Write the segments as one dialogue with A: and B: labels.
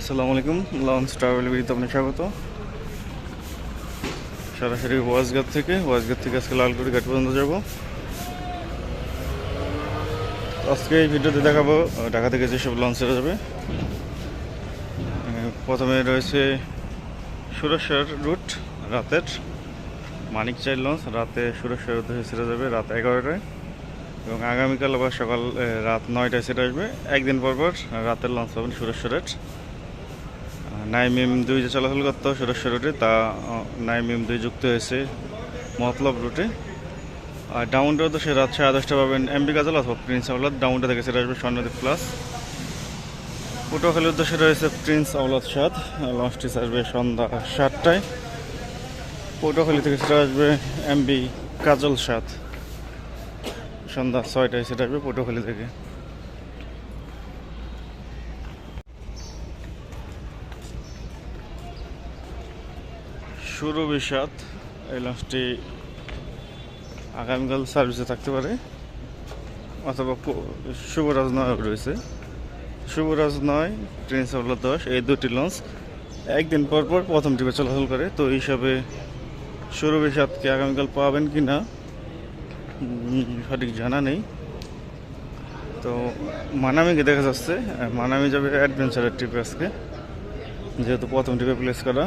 A: আসসালামু আলাইকুম launch travel বিডিতে আপনাকে স্বাগত। সরাসরি ওয়াজগার থেকে ওয়াজগার থেকে আজকে লালকুড়ি ঘাট পর্যন্ত যাব। আজকে এই ভিডিওতে দেখাবো ঢাকা থেকে যেসব লঞ্চ ছেড়ে যাবে প্রথমে রয়েছে সুরেশ্বর রুট, রাতের মানিক চাই লঞ্চ। রাতে সুরেশ্বর উদ্দেশ্যে ছেড়ে যাবে, রাত এগারোটায়। এবং আগামীকাল আবার সকাল রাত নয়টায় সেটা আসবে। একদিন পর পর রাতের লঞ্চ পাবেন সুরেশ্বরের। নাইমিম দুই যে চলাচল করতো সুরেশ্বর রুটে, তা নাইমিম দুই যুক্ত হয়েছে মতলব রুটে। আর ডাউনটা তো সে রাত সাড়ে দশটা পাবেন এমবি কাজল অথবা প্রিন্স আওলাদ। ডাউনটা থেকে সেটা আসবে স্বর্ণদ্বীপ প্লাস পটুয়াখালীর উদ্দেশ্যে রয়েছে প্রিন্স আওলাদ সাত লঞ্চটি আসবে সন্ধ্যা সাতটায়। পটুয়াখালী থেকে সেটা আসবে এমবি কাজল সাত সন্ধ্যা ছয়টায় সেটা আসবে পটুয়াখালী থেকে। শুরু বিষাদ, এই লঞ্চটি আগামীকাল সার্ভিসে থাকতে পারে, অথবা শুভরাজ নয় রয়েছে। শুভরাজ নয়, ট্রেন আউলা দশ, এই দুটি লঞ্চ একদিন পর পর প্রথম টিপে চলাচল করে। তো এই হিসাবে শুরু বিষাদকে আগামীকাল পাবেন কি না সঠিক জানা নেই। তো মানামিকে দেখা যাচ্ছে, মানামি যাবে অ্যাডভেঞ্চারের ট্রিপে আজকে, যেহেতু প্রথম ট্রিপে প্লেস করা।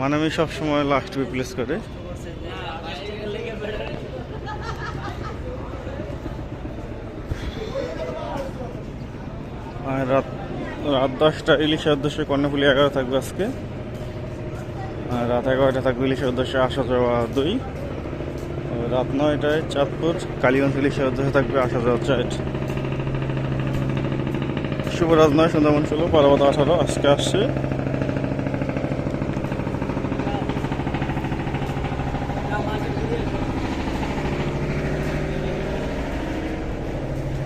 A: মানামি সবসময় লাস্ট রিপ্লেস করে। আর রাত রাত দশটা, ইলিশের উদ্দেশ্যে কর্ণফুলি এগারো থাকবে আজকে। আর রাত এগারোটা থাকবে ইলিশের উদ্দেশ্যে আসা যাওয়া দুই রাত নয়টায় চাঁদপুর, কালীগঞ্জ ইলিশের উদ্দেশ্যে থাকবে আসা যাওয়া চাইট শুভরাজ নয়, সুন্দরবন ষোলো পারাবত আঠারো, আজকে আসছে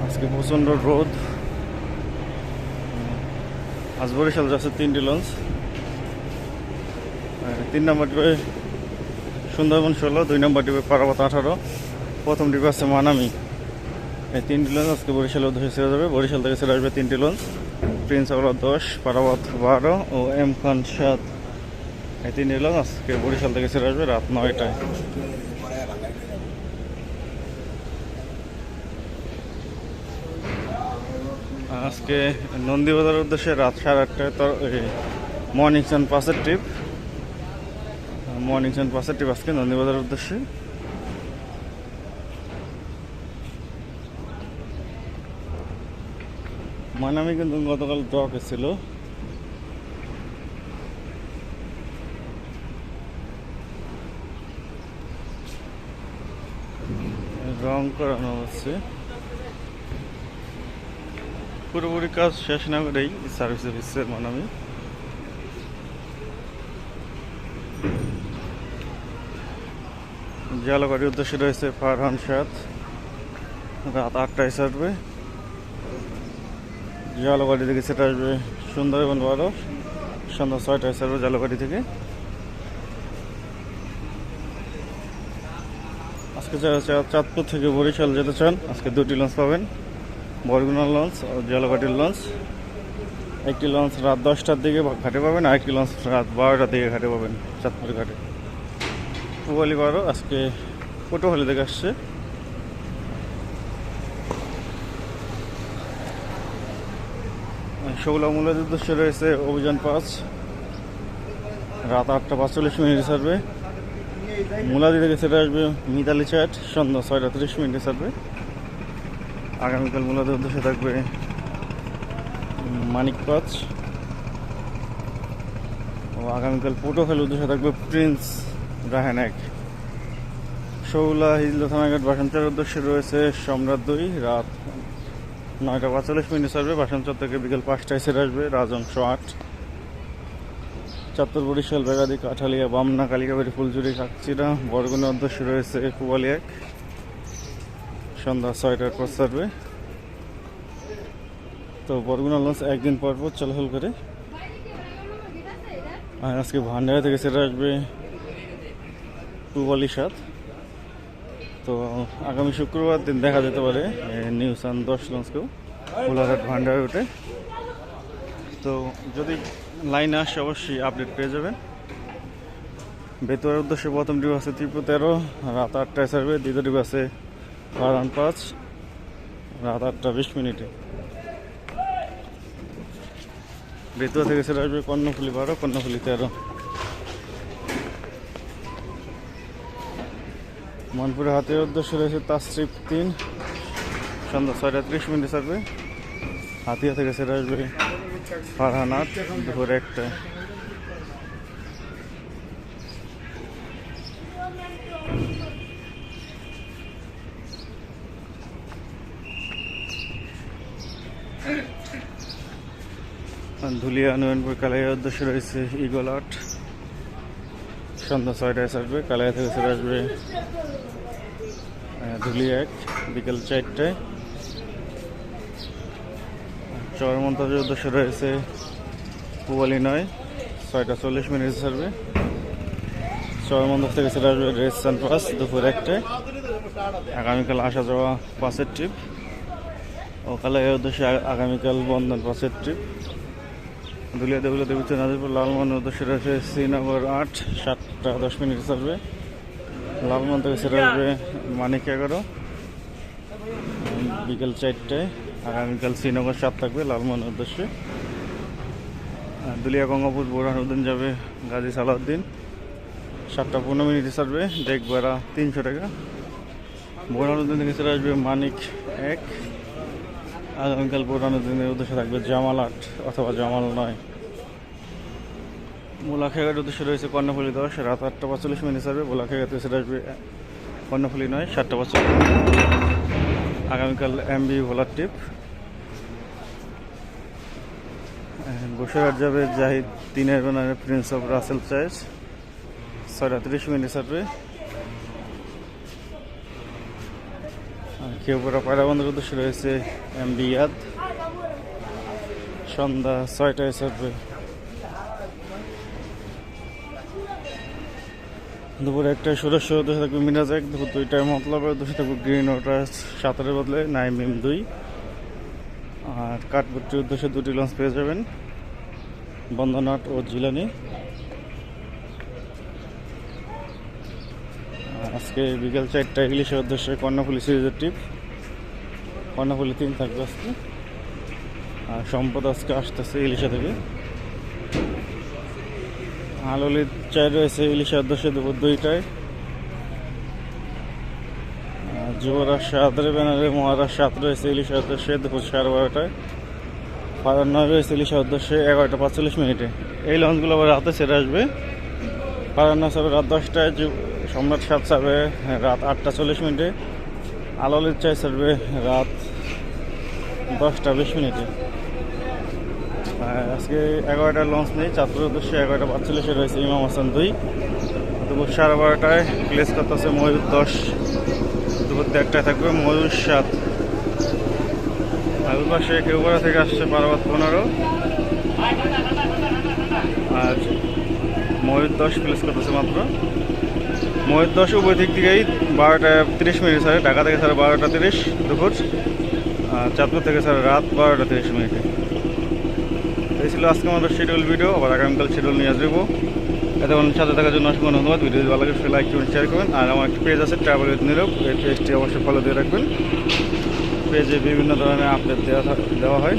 A: আজকে প্রচণ্ড রোদ। আজ বরিশাল যাচ্ছে তিনটি লঞ্চ। তিন নম্বর টিপে সুন্দরবন ষোলো, দুই নম্বর টিপে পারাবত আঠারো, প্রথম টিপে আছে মানামি। এই তিনটি লঞ্চ আজকে বরিশালের উদ্দেশ্যে ছেড়ে যাবে। বরিশাল থেকে ছেড়ে আসবে তিনটি লঞ্চ। প্রিন্স আওলা দশ, পারাবত বারো ও এম খান সাত। এই তিনটি লঞ্চ আজকে বরিশাল থেকে ছেড়ে আসবে রাত নয়টায়। আজকে নন্দীবাজার উদ্দেশ্যে রাত সাড়ে আটটায় তো মর্নিং সান পাসের ট্রিপ মর্নিং সান পাসের ট্রিপ আজকে নন্দীবাজার উদ্দেশ্যে। মানামি কিন্তু গতকাল ডকে ছিল। রং করানো হচ্ছে। পুরোপুরি কাজ শেষ না করেই সার্ভিসে দিচ্ছে মানামি। জালগাড়ির উদ্দেশ্যে রয়েছে ফারহান সাত রাত আটটায় ছাড়বে জালগাড়ি থেকে সেটা আসবে সুন্দরবন বারো সন্ধ্যা ছয়টায় ছাড়বে জালগাড়ি থেকে আজকে যারা চাঁদপুর থেকে বরিশাল যেতে চান, আজকে দুটি লঞ্চ পাবেন। বরগুনা লঞ্চ ও জলঘাটির লঞ্চ। একটি লঞ্চ রাত দশটার দিকে ঘাটে পাবেন আর একটি লঞ্চ রাত বারোটার দিকে ঘাটে পাবেন, চাঁদপুর ঘাটে। পুয়ালি বারো আজকে পটুয়াখালী থেকে আসছে। ষোলো মূলের উদ্দেশ্যে রয়েছে অভিযান পাঁচ। রাত আটটা পাঁচচল্লিশ মিনিট ছাড়বে। মুলাদি থেকে সেটা আসবে মিতালি চ্যাট, সন্ধ্যা ছয়টা তিরিশ মিনিটে ছাড়বে। আগামীকাল মূলত উদ্দেশ্যে থাকবে উম, মানিক পাঁচ। ও আগামীকাল পটুয়াখালী উদ্দেশ্যে থাকবে প্রিন্স রাহেন এক। শৌলা হিজলা থানাঘাট বাসন্তের উদ্দেশ্যে রয়েছে সম্রাট দুই রাত নয়টা পাঁচচল্লিশ মিনিট ছাড়বে। বাসন্তর থেকে বিকেল পাঁচটায় সেরে আসবে রাজংশ আট। চাত্তর বরিশাল বেগাদি কাঠালিয়া বামনা কালিকাবাড়ি ফুলচুরি কাকচিরা বরগুনা উদ্দেশ্যে রয়েছে পুবালি এক। সন্ধ্যা ছয়টার পর ছাড়বে। তো বরগুনা লঞ্চ একদিন পর পর চলাচল করে। আর আজকে ভান্ডারা থেকে সেটা আসবে পুবালি সাত। তো আগামী শুক্রবার দিন দেখা যেতে পারে নিউজ আন দশ লঞ্চকেও কোলাঘাট ভান্ডার উঠে তো যদি লাইনে আসে অবশ্যই আপডেট পেয়ে যাবেন। বেতুয়ার উদ্দেশ্যে প্রথম ডিপ আছে ত্রিপুর তেরো, রাত আটটায় ছাড়বে। দ্বিতীয় ডিপ আছে বারান পাঁচ, রাত আটটা বিশ মিনিটে। বেতুয়া থেকে সেটা আসবে কর্ণফুলি বারো, কর্ণফুলি তেরো। মনপুরে হাতের উদ্দেশ্যে রয়েছে তাস্ট্রিপ তিন। সন্ধ্যা ছয়টা ত্রিশ মিনিটে ছাড়বে হাতিয়া থেকে সেটা আসবে ফারহান আট, দুপুর একটা। ধুলিয়া নয়নপুর কালাইয়ের উদ্দেশ্যে রয়েছে ইগল আট সন্ধ্যা ছয়টায় ছাড়বে কালাইয়া থেকে সেটা আসবে ধুলিয়া এক, বিকেল চারটায়। চর মন্তাজের উদ্দেশ্যে রয়েছে পুবালি নয়, ছয়টা চল্লিশ মিনিট ছাড়বে। চর মন্তাজ থেকে সেটা আসবে রেস সান পাস দুপুর একটায়। আগামীকাল আসা যাওয়া পাঁচের ট্রিপ ও কালাইয়ের উদ্দেশ্যে আগামীকাল বন্ধন পাঁচের ট্রিপ দুলিয়া দেবুলা দেবীচন্দ নাজিরপুর লালমোহনের উদ্দেশ্যে রয়েছে শ্রীনগর আট সাতটা দশ মিনিট ছাড়বে লালমোহন থেকে সেটা আসবে মানিক এগারো। বিকেল চারটায় আগামীকাল শ্রীনগর সাত থাকবে লালমোহনের উদ্দেশ্যে আর দুলিয়া গঙ্গাপুর বোরহানুদ্দিন যাবে গাজী সালাউদ্দিন। সাতটা পনেরো মিনিটে ছাড়বে ডেক ভাড়া তিনশো টাকা। বোরহানুদ্দিন থেকে সেটা আসবে মানিক এক। আগামীকাল পুরানো দিনের উদ্দেশ্যে থাকবে জামাল আট, অথবা জামাল নয়। মুলাখেগার উদ্দেশ্যে রয়েছে কর্ণফুলি দশ, রাত আটটা পঁয়তাল্লিশ মিনিট ছাড়বে। মুলাখেগাতে সেটা আসবে কর্ণফুলি নয়, সাতটা পঁয়তাল্লিশ আগামীকাল এমবি ভোলার টিপ গোসাঘাট যাবে জাহিদ তিনের বেনারে প্রিন্স অফ রাসেল চার্চ ছয়টা তিরিশ মিনিট ছাড়বে। কেউপুরা পায়রাবন্ধের উদ্দেশ্যে রয়েছে এম বি ইয়াদ সন্ধ্যা ছয়টায় ছাড়বে দুপুরে একটায় ষোলোশো উদ্দেশ্যে থাকবে মিরাজ এক দুপুর দুইটায় মতলবের উদ্দেশ্যে থাকবে গ্রিন ওয়াটার সাঁতারের বদলে নাইম এম দুই। আর কাঠপুট্টির উদ্দেশ্যে দুটি লঞ্চ পেয়ে যাবেন। বন্দনাট ও জিলানি আজকে বিকেল চারটায় ইংলিশের উদ্দেশ্যে কর্ণফুলি সিরিজের ট্রিপ কর্ণফুলি তিন থাকবে আজকে। আর সম্পদ আজকে আসতেছে ইলিশা থেকে। আলোলির চাই রয়েছে ইলিশার উদ্দেশ্যে দুপুর দুইটায় যুবরাজ সাতের, ব্যানারে মহারাজ সাত রয়েছে ইলিশার উদ্দেশ্যে দুপুর সাড়ে বারোটায় ফাদার নয় রয়েছে ইলিশার উদ্দেশ্যে, এগারোটা পাঁচচল্লিশ মিনিটে। এই লঞ্চগুলো আবার রাতে ছেড়ে আসবে। ফাদার নয় রাত দশটায় সম্রাট সাত সাবে রাত আটটা চল্লিশ মিনিটে। আলোলির চাই ছাড়বে রাত দশটা বিশ মিনিটে। আজকে এগারোটা লঞ্চ নেই চাঁদপুরের উদ্দেশ্যে এগারোটা পাঁচচল্লিশে রয়েছে ইমাম হাসান দুই। দুপুর সাড়ে বারোটায় প্লেস করতেছে ময়ূর দশ। দুপুর দেড়টায় থাকবে ময়ূর সাত। ওই পাশে কেউপাড়া থেকে আসছে পার্বত পনেরো। আর ময়ূর দশ প্লেস করতেছে মাত্র। ময়ূর দশ, উভয় দিক থেকেই বারোটা তিরিশ মিনিট স্যার। ঢাকা থেকে স্যার বারোটা তিরিশ দুপুর। চাঁদপুর থেকে স্যার রাত বারোটা তিরিশ মিনিটে। এই ছিল আজকে আমাদের শিডিউল ভিডিও আবার আগামীকাল শিডিউল নিয়ে আসব। এতক্ষণ সাথে থাকার জন্য অসংখ্য ধন্যবাদ। ভিডিও ভালো লাগে লাইক করবেন শেয়ার করবেন। আর আমার একটা পেজ আছে ট্রাভেল উইথ নীরব এই পেজটি অবশ্যই ফলো দিয়ে রাখবেন। পেজে বিভিন্ন ধরনের আপডেট দেওয়া দেওয়া হয়।